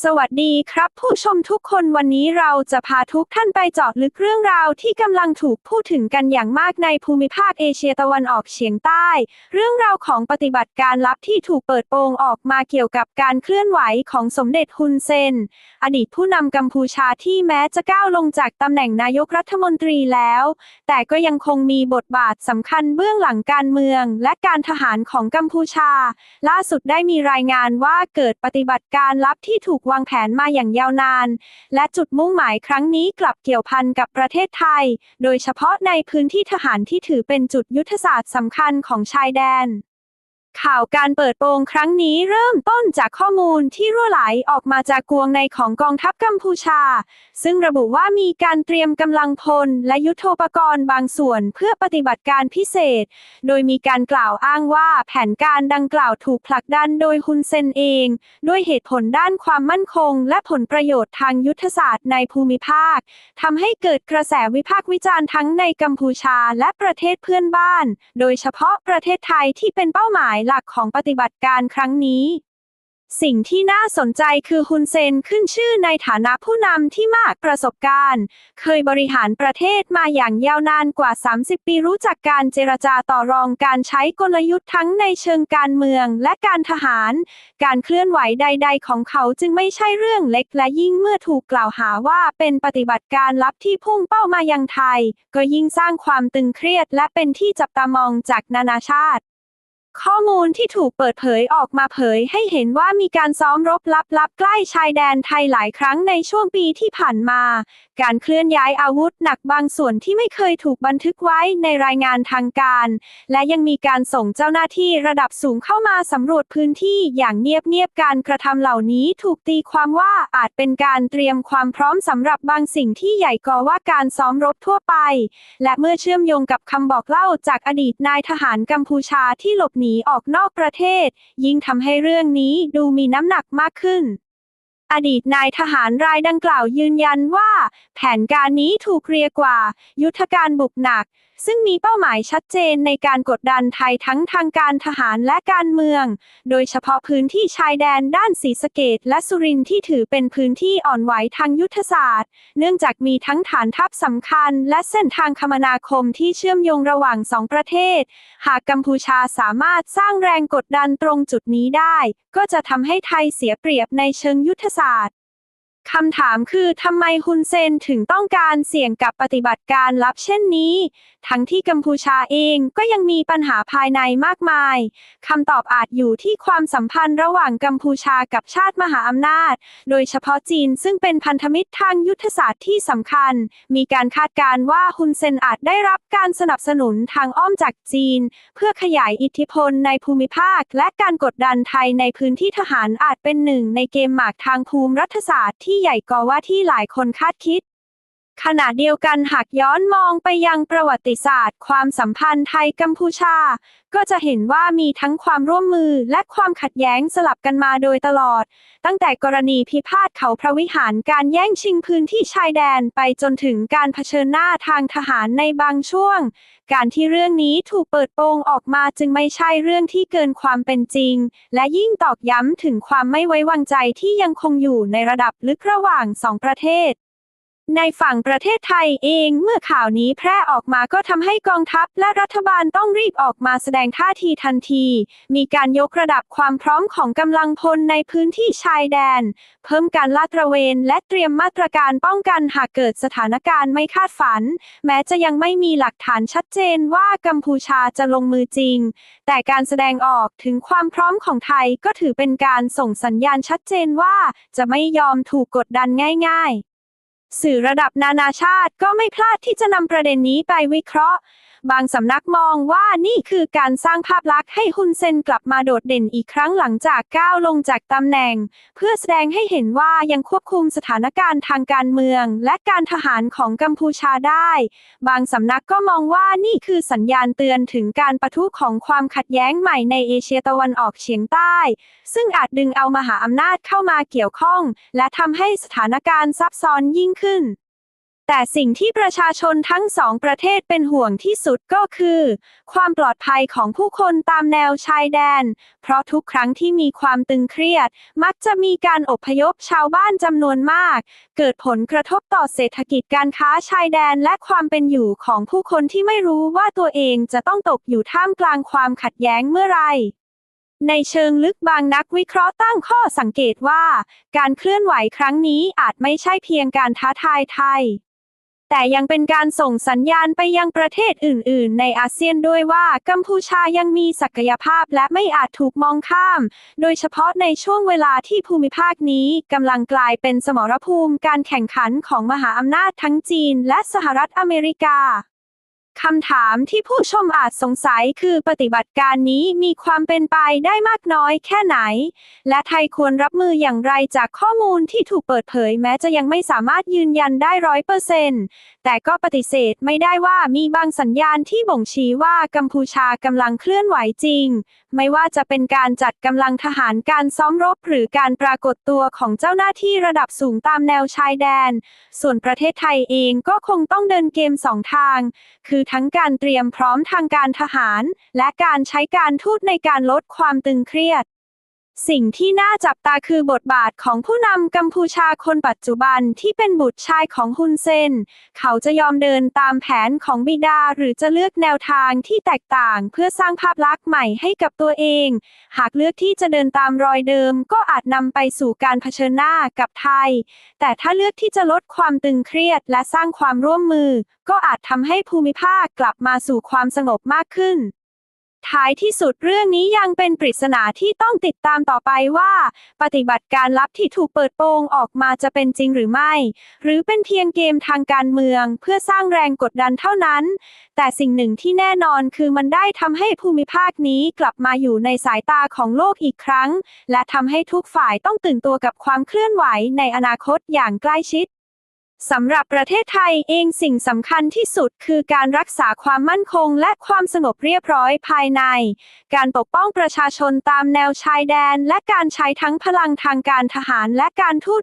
สวัสดีครับ ผู้ชมทุกคนวันนี้เราจะพาทุกท่านไปเจาะลึกเรื่องราวที่กำลังถูกพูดถึงกันอย่างมากในภูมิภาคเอเชียตะวันออกเฉียงใต้ เรื่องราวของปฏิบัติการลับที่ถูกเปิดโปงออกมาเกี่ยวกับการเคลื่อนไหวของสมเด็จฮุนเซน อดีตผู้นำกัมพูชาที่แม้จะก้าวลงจากตำแหน่งนายกรัฐมนตรีแล้ว แต่ก็ยังคงมีบทบาทสำคัญเบื้องหลังการเมือง และการทหารของกัมพูชา ล่าสุดได้มีรายงานว่าเกิดปฏิบัติการลับที่ถูกวางแผนมาอย่างยาวนาน และจุดมุ่งหมายครั้งนี้กลับเกี่ยวพันกับประเทศไทย โดยเฉพาะในพื้นที่ทหารที่ถือเป็นจุดยุทธศาสตร์สำคัญของชายแดน ข่าวการเปิดโปงครั้งนี้เริ่มต้นจากข้อมูลที่รั่วไหลออกมาจากกวงในของกองทัพกัมพูชา ซึ่งระบุว่ามีการเตรียมกำลังพลและยุทโธปกรณ์บางส่วนเพื่อปฏิบัติการพิเศษ โดยมีการกล่าวอ้างว่าแผนการดังกล่าวถูกผลักดันโดยฮุนเซนเอง ด้วยเหตุผลด้านความมั่นคง และผลประโยชน์ทางยุทธศาสตร์ในภูมิภาคทำให้เกิดกระแสวิพากษ์วิจารณ์ทั้งในกัมพูชาและประเทศเพื่อนบ้าน โดยเฉพาะประเทศไทยที่เป็นเป้าหมายหลักของปฏิบัติการครั้งนี้ สิ่งที่น่าสนใจคือฮุนเซนขึ้นชื่อในฐานะผู้นำที่มากประสบการณ์ เคยบริหารประเทศมาอย่างยาวนานกว่า 30 ปีรู้จักการเจรจาต่อรองการใช้กลยุทธ์ทั้งในเชิงการเมืองและการทหาร การเคลื่อนไหวใด ๆ ของเขาจึงไม่ใช่เรื่องเล็กและยิ่งเมื่อถูกกล่าวหาว่าเป็นปฏิบัติการลับที่พุ่งเป้ามายังไทย ก็ยิ่งสร้างความตึงเครียดและเป็นที่จับตามองจากนานาชาติ ข้อมูลที่ถูกเปิดเผยออกมาเผยให้เห็นว่ามีการซ้อมรบลับๆใกล้ชายแดนไทยหลายครั้งในช่วงปีที่ผ่านมา การเคลื่อนย้ายอาวุธหนักบางส่วนที่ไม่เคยถูกบันทึกไว้ในรายงานทางการ และยังมีการส่งเจ้าหน้าที่ระดับสูงเข้ามาสำรวจพื้นที่อย่างเงียบๆ การกระทำเหล่านี้ถูกตีความว่าอาจเป็นการเตรียมความพร้อมสำหรับบางสิ่งที่ใหญ่กว่าว่าการซ้อมรบทั่วไป และเมื่อเชื่อมโยงกับคำบอกเล่าจากอดีตนายทหารกัมพูชาที่หลบหนีออกนอกประเทศ ยิ่งทำให้เรื่องนี้ดูมีน้ำหนักมากขึ้น อดีตนายทหารรายดังกล่าวยืนยันว่า แผนการนี้ถูกเรียกว่า ยุทธการบุกหนัก ซึ่งมีเป้าหมายชัดเจนในการกดดันไทยทั้งทางการทหารและการเมือง โดยเฉพาะพื้นที่ชายแดนด้านศรีสะเกดและสุรินทร์ที่ถือเป็นพื้นที่อ่อนไหวทางยุทธศาสตร์ เนื่องจากมีทั้งฐานทัพสำคัญ และเส้นทางคมนาคมที่เชื่อมโยงระหว่างสองประเทศ หากกัมพูชาสามารถสร้างแรงกดดันตรงจุดนี้ได้ ก็จะทำให้ไทยเสียเปรียบในเชิงยุทธศาสตร์ คำถามคือทำไมฮุนเซนถึงต้องการเสี่ยงกับปฏิบัติการลับเช่นนี้ ทั้งที่กัมพูชาเองก็ยังมีปัญหาภายในมากมายคำตอบอาจอยู่ที่ความสัมพันธ์ระหว่างกัมพูชากับชาติมหาอำนาจ โดยเฉพาะจีนซึ่งเป็นพันธมิตรทางยุทธศาสตร์ที่สำคัญ มีการคาดการณ์ว่าฮุนเซนอาจได้รับการสนับสนุนทางอ้อมจากจีน เพื่อขยายอิทธิพลในภูมิภาค และการกดดันไทยในพื้นที่ทหารอาจเป็นหนึ่งในเกมหมากทางภูมิรัฐศาสตร์ที่ที่ใหญ่กว่าว่าที่หลายคนคาดคิด ขณะเดียวกันหากย้อนมองไปยังประวัติศาสตร์ ความสัมพันธ์ไทยกัมพูชา ก็จะเห็นว่ามีทั้งความร่วมมือและความขัดแย้งสลับกันมาโดยตลอด ตั้งแต่กรณีพิพาทเขาพระวิหารการแย่งชิงพื้นที่ชายแดนไปจนถึงการเผชิญหน้าทางทหารในบางช่วง การที่เรื่องนี้ถูกเปิดโปงออกมาจึงไม่ใช่เรื่องที่เกินความเป็นจริง และยิ่งตอกย้ำถึงความไม่ไว้วางใจที่ยังคงอยู่ในระดับลึกระหว่างสองประเทศ ในฝั่งประเทศไทยเองเมื่อข่าวนี้แพร่ออกมาก็ทำให้กองทัพและรัฐบาลต้องรีบออกมาแสดงท่าทีทันที มีการยกระดับความพร้อมของกำลังพลในพื้นที่ชายแดน เพิ่มการลาดตระเวนและเตรียมมาตรการป้องกันหากเกิดสถานการณ์ไม่คาดฝัน แม้จะยังไม่มีหลักฐานชัดเจนว่ากัมพูชาจะลงมือจริง แต่การแสดงออกถึงความพร้อมของไทยก็ถือเป็นการส่งสัญญาณชัดเจนว่าจะไม่ยอมถูกกดดันง่าย ๆ สื่อระดับนานาชาติก็ไม่พลาดที่จะนำประเด็นนี้ไปวิเคราะห์ บางสำนักมองว่านี่คือการสร้างภาพลักษณ์ให้ฮุนเซนกลับมาโดดเด่นอีกครั้งหลังจากก้าวลงจากตำแหน่ง เพื่อแสดงให้เห็นว่ายังควบคุมสถานการณ์ทางการเมือง และการทหารของกัมพูชาได้ บางสำนักก็มองว่านี่คือสัญญาณเตือนถึงการปะทุของความขัดแย้งใหม่ในเอเชียตะวันออกเฉียงใต้ ซึ่งอาจดึงเอามหาอำนาจเข้ามาเกี่ยวข้อง และทำให้สถานการณ์ซับซ้อนยิ่งขึ้น แต่สิ่งที่ประชาชนทั้งสองประเทศเป็นห่วงที่สุดก็คือ ความปลอดภัยของผู้คนตามแนวชายแดน เพราะทุกครั้งที่มีความตึงเครียด มักจะมีการอพยพชาวบ้านจำนวนมาก เกิดผลกระทบต่อเศรษฐกิจการค้าชายแดนและความเป็นอยู่ของผู้คนที่ไม่รู้ว่าตัวเองจะต้องตกอยู่ท่ามกลางความขัดแย้งเมื่อไหร ในเชิงลึกบางนักวิเคราะห์ตั้งข้อสังเกตว่า การเคลื่อนไหวครั้งนี้อาจไม่ใช่เพียงการท้าทายไทย แต่ยังเป็นการส่งสัญญาณไปยังประเทศอื่น ๆ ในอาเซียนด้วยว่ากัมพูชายังมีศักยภาพและไม่อาจถูกมองข้าม โดยเฉพาะในช่วงเวลาที่ภูมิภาคนี้กำลังกลายเป็นสมรภูมิการแข่งขันของมหาอำนาจทั้งจีนและสหรัฐอเมริกา คำถามที่ผู้ชมอาจสงสัยคือปฏิบัติการนี้มีความเป็นไปได้มากน้อยแค่ไหน และไทยควรรับมืออย่างไรจากข้อมูลที่ถูกเปิดเผยแม้จะยังไม่สามารถยืนยันได้ร้อยเปอร์เซนต์แต่ก็ปฏิเสธไม่ได้ว่ามีบางสัญญาณที่บ่งชี้ว่ากัมพูชากำลังเคลื่อนไหวจริง ไม่ว่าจะเป็นการจัดกำลังทหารการซ้อมรบหรือการปรากฏตัวของเจ้าหน้าที่ระดับสูงตามแนวชายแดน ส่วนประเทศไทยเองก็คงต้องเดินเกมสองทาง คือคือทั้งการเตรียมพร้อมทางการทหาร และการใช้การทูตในการลดความตึงเครียด สิ่งที่น่าจับตาคือบทบาทของผู้นำกัมพูชาคนปัจจุบันที่เป็นบุตรชายของฮุนเซน เขาจะยอมเดินตามแผนของบิดาหรือจะเลือกแนวทางที่แตกต่างเพื่อสร้างภาพลักษณ์ใหม่ให้กับตัวเอง หากเลือกที่จะเดินตามรอยเดิมก็อาจนำไปสู่การเผชิญหน้ากับไทย แต่ถ้าเลือกที่จะลดความตึงเครียดและสร้างความร่วมมือ ก็อาจทำให้ภูมิภาคกลับมาสู่ความสงบมากขึ้น ท้ายที่สุดเรื่องนี้ยังเป็นปริศนาที่ต้องติดตามต่อไปว่า ปฏิบัติการลับที่ถูกเปิดโปงออกมาจะเป็นจริงหรือไม่ หรือเป็นเพียงเกมทางการเมืองเพื่อสร้างแรงกดดันเท่านั้น แต่สิ่งหนึ่งที่แน่นอนคือมันได้ทำให้ภูมิภาคนี้กลับมาอยู่ในสายตาของโลกอีกครั้ง และทำให้ทุกฝ่ายต้องตื่นตัวกับความเคลื่อนไหวในอนาคตอย่างใกล้ชิด สำหรับประเทศไทยเองสิ่งสำคัญที่สุดคือการรักษาความมั่นคงและความสงบเรียบร้อยภายใน การปกป้องประชาชนตามแนวชายแดน และการใช้ทั้งพลังทางการทหารและการทูต